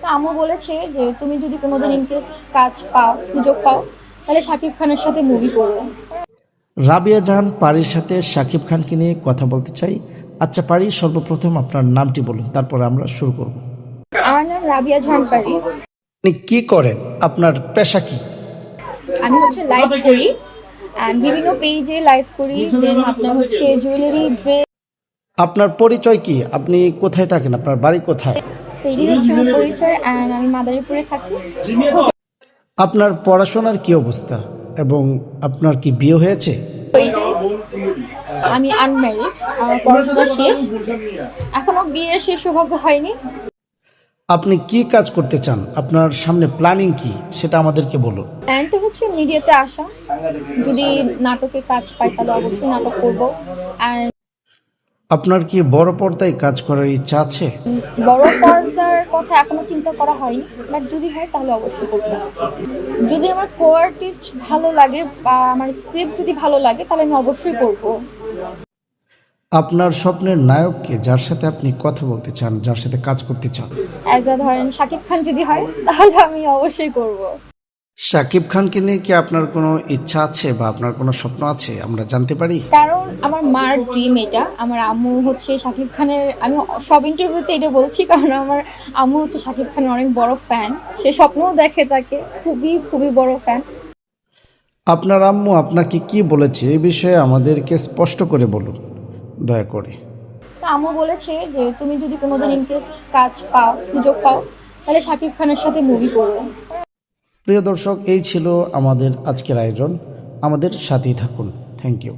So, আম্মু বলেছে যে তুমি যদি কোনোদিন ইনকেস কাজ পাও সুযোগ পাও তাহলে শাকিব খানের সাথে মুভি করো। রাবিয়া জাহান পারির সাথে শাকিব খানকে নিয়ে কথা বলতে চাই। আচ্ছা পারি সর্বপ্রথম আপনার নামটি বলুন তারপরে আমরা শুরু করব। আমার নাম রাবিয়া ঝানপারি আপনি কি করেন? আপনার পেশা কি? আমি হচ্ছে লাইভ করি অ্যান্ড বিভিন্ন পেজে লাইভ করি দেন আপনার হচ্ছে জুয়েলারি ড্রেস আপনার পরিচয় কি? আপনি কোথায় থাকেন? আপনার বাড়ি কোথায়? সেইটি হচ্ছে আমার পরিচয় অ্যান্ড আমি মাদারীপুরে থাকি আপনার পড়াশোনার কি অবস্থা এবং আপনার কি বিয়ে হয়েছে? আমি আনম্যারিড আমার পড়াশোনা শেষ। এখনও বিয়ের শেষ সৌভাগ্য হয়নি। আপনি কি কাজ করতে চান? আপনার সামনে প্ল্যানিং কি? সেটা আমাদেরকে বলুন। প্ল্যান তো হচ্ছে মিডিয়াতে আসা। যদি নাটকে কাজ পাই তাহলে অবশ্যই নাটক করব। অ্যান্ড আপনার কি বড় পর্দায় কাজ করার ইচ্ছা আছে? বড় পর্দার কথা এখনও চিন্তা করা হয়নি বাট যদি হয় তাহলে অবশ্যই করব। যদি আমার কো আর্টিস্ট ভালো লাগে বা আমার স্ক্রিপ্ট যদি ভালো লাগে তাহলে আমি অবশ্যই করব। আপনার স্বপ্নের নায়ককে যার সাথে আপনি কথা বলতে চান যার সাথে কাজ করতে চান? অ্যাজ আ ধরেন শাকিব খান যদি হয় তাহলে আমি অবশ্যই করব। শাকিব খানকে নিয়ে কি আপনার কোনো ইচ্ছা আছে বা আপনার কোনো স্বপ্ন আছে? আমরা জানতে পারি। কারণ আমার মার ড্রিম এটা। আমার আম্মু হচ্ছে শাকিব খানের আমি সব ইন্টারভিউতে এটা বলছি কারণ আমার আম্মু হচ্ছে শাকিব খানের অনেক বড় ফ্যান সে স্বপ্নও দেখে তাকে খুবই খুবই বড় ফ্যান আপনার আম্মু আপনাকে কি বলেছে? এই বিষয়ে আমাদেরকে স্পষ্ট করে বলুন দয়া করে। আম্মু বলেছে যে তুমি যদি কোনোদিন ইনকেস কাজ পাও সুযোগ পাও তাহলে শাকিব খানের সাথে মুভি করো। প্রিয় দর্শক এই ছিল আমাদের আজকের আয়োজন। আমাদের সাথেই থাকুন। Thank you